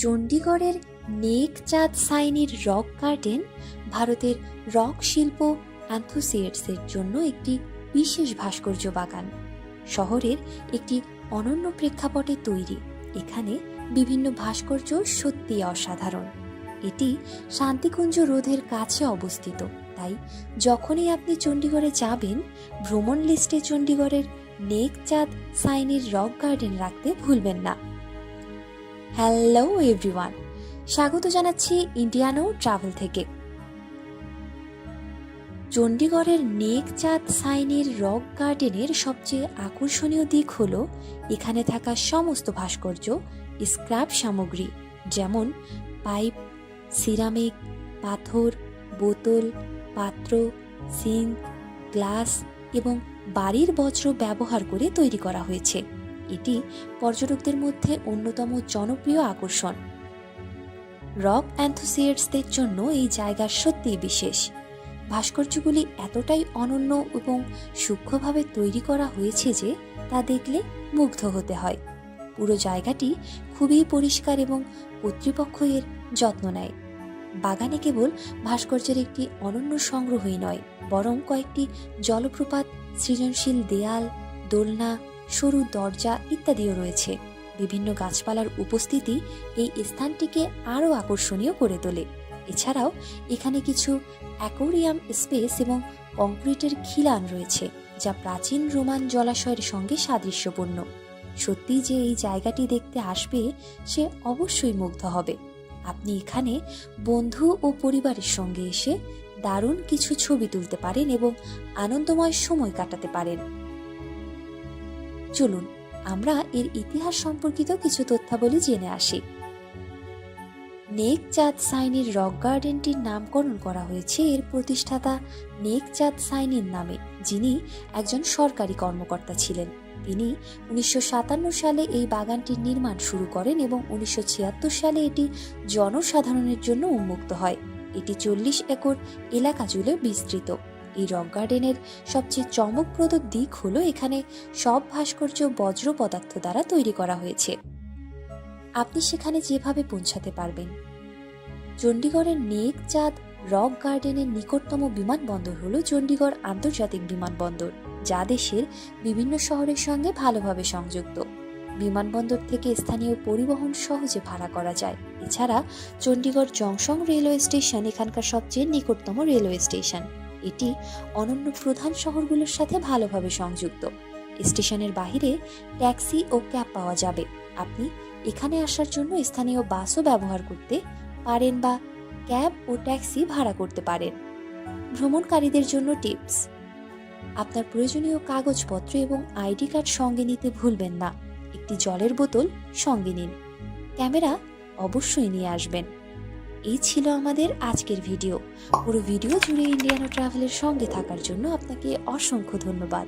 চণ্ডীগড়ের নেকচাঁদ সাইনির rock garden ভারতের rock শিল্প অ্যান্থোসিয়েটসের জন্য একটি বিশেষ ভাস্কর্য বাগান। শহরের একটি অনন্য প্রেক্ষাপটে তৈরি। এখানে বিভিন্ন ভাস্কর্য সত্যি অসাধারণ। এটি শান্তিকুঞ্জ রোধের কাছে অবস্থিত। তাই যখনই আপনি চণ্ডীগড়ে যাবেন, ভ্রমণ লিস্টে চণ্ডীগড়ের নেকচাঁদ সাইনির রক গার্ডেন রাখতে ভুলবেন না। হ্যালো এভরিওয়ান স্বাগত জানাচ্ছি ইন্ডিয়ানো ট্রাভেল থেকে। চণ্ডীগড়ের নেকচাঁদ সাইনের রক গার্ডেনের সবচেয়ে আকর্ষণীয় দিক হল, এখানে থাকা সমস্ত ভাস্কর্য, স্ক্র্যাপ সামগ্রী, যেমন পাইপ, সিরামিক, পাথর, বোতল, পাত্র, সিঙ্ক, গ্লাস এবং বাড়ির বজ্র ব্যবহার করে তৈরি করা হয়েছে। এটি পর্যটকদের মধ্যে অন্যতম জনপ্রিয় আকর্ষণ। রক অ্যান্থোসিয়েটসদের জন্য এই জায়গা সত্যিই বিশেষ। ভাস্কর্যগুলি এতটাই অনন্য এবং সূক্ষ্মভাবে তৈরি করা হয়েছে যে তা দেখলে মুগ্ধ হতে হয়। পুরো জায়গাটি খুবই পরিষ্কার এবং কর্তৃপক্ষ এর যত্ন নেয়। বাগানে কেবল ভাস্কর্যের একটি অনন্য সংগ্রহই নয়, বরং কয়েকটি জলপ্রপাত, সৃজনশীল দেয়াল, দোলনা সরু দরজা ইত্যাদিও রয়েছে। বিভিন্ন গাছপালার উপস্থিতি এই স্থানটিকে আরও আকর্ষণীয় করে তোলে। এছাড়াও এখানে কিছু অ্যাকোরিয়াম স্পেস এবং কংক্রিটের খিলান রয়েছে, যা প্রাচীন রোমান জলাশয়ের সঙ্গে সাদৃশ্যপূর্ণ। সত্যি যে এই জায়গাটি দেখতে আসবে, সে অবশ্যই মুগ্ধ হবে। আপনি এখানে বন্ধু ও পরিবারের সঙ্গে এসে দারুণ কিছু ছবি তুলতে পারেন এবং আনন্দময় সময় কাটাতে পারেন। চলুন, আমরা এর ইতিহাস সম্পর্কিত কিছু তথ্যাবলী জেনে আসি। নেকচাঁদ সাইনির রক গার্ডেনটির নামকরণ করা হয়েছে এর প্রতিষ্ঠাতা নেকচাঁদ সাইনির নামে, যিনি একজন সরকারি কর্মকর্তা ছিলেন। তিনি উনিশশো সাতান্ন সালে এই বাগানটির নির্মাণ শুরু করেন এবং উনিশশো ছিয়াত্তর সালে এটি জনসাধারণের জন্য উন্মুক্ত হয়। এটি চল্লিশ একর এলাকা জুড়ে বিস্তৃত। এই রক গার্ডেনের সবচেয়ে চমকপ্রদ দিক হলো এখানে সব ভাস্কর্য বজ্র পদার্থ দ্বারা তৈরি করা হয়েছে। আপনি সেখানে যেভাবে পৌঁছাতে পারবেন। চণ্ডীগড়ের নেকচাঁদ রক গার্ডেনের নিকটতম বিমানবন্দর হল চণ্ডীগড় আন্তর্জাতিক বিমানবন্দর, যা দেশের বিভিন্ন শহরের সঙ্গে ভালোভাবে সংযুক্ত। বিমানবন্দর থেকে স্থানীয় পরিবহন সহজে ভাড়া করা যায়। এছাড়া চণ্ডীগড় জংশন রেলওয়ে স্টেশন এখানকার সবচেয়ে নিকটতম রেলওয়ে স্টেশন। এটি অনন্য প্রধান শহরগুলোর সাথে ভালোভাবে সংযুক্ত। স্টেশনের বাহিরে ট্যাক্সি ও ক্যাব পাওয়া যাবে। আপনি এখানে আসার জন্য স্থানীয় বাসও ব্যবহার করতে পারেন বা ক্যাব ও ট্যাক্সি ভাড়া করতে পারেন। ভ্রমণকারীদের জন্য টিপস। আপনার প্রয়োজনীয় কাগজপত্র এবং আইডি কার্ড সঙ্গে নিতে ভুলবেন না। একটি জলের বোতল সঙ্গে নিন। ক্যামেরা অবশ্যই নিয়ে আসবেন। এই ছিল আমাদের আজকের ভিডিও। পুরো ভিডিও জুড়ে ইন্ডিয়ানো ট্রাভেলের সঙ্গে থাকার জন্য আপনাকে অসংখ্য ধন্যবাদ।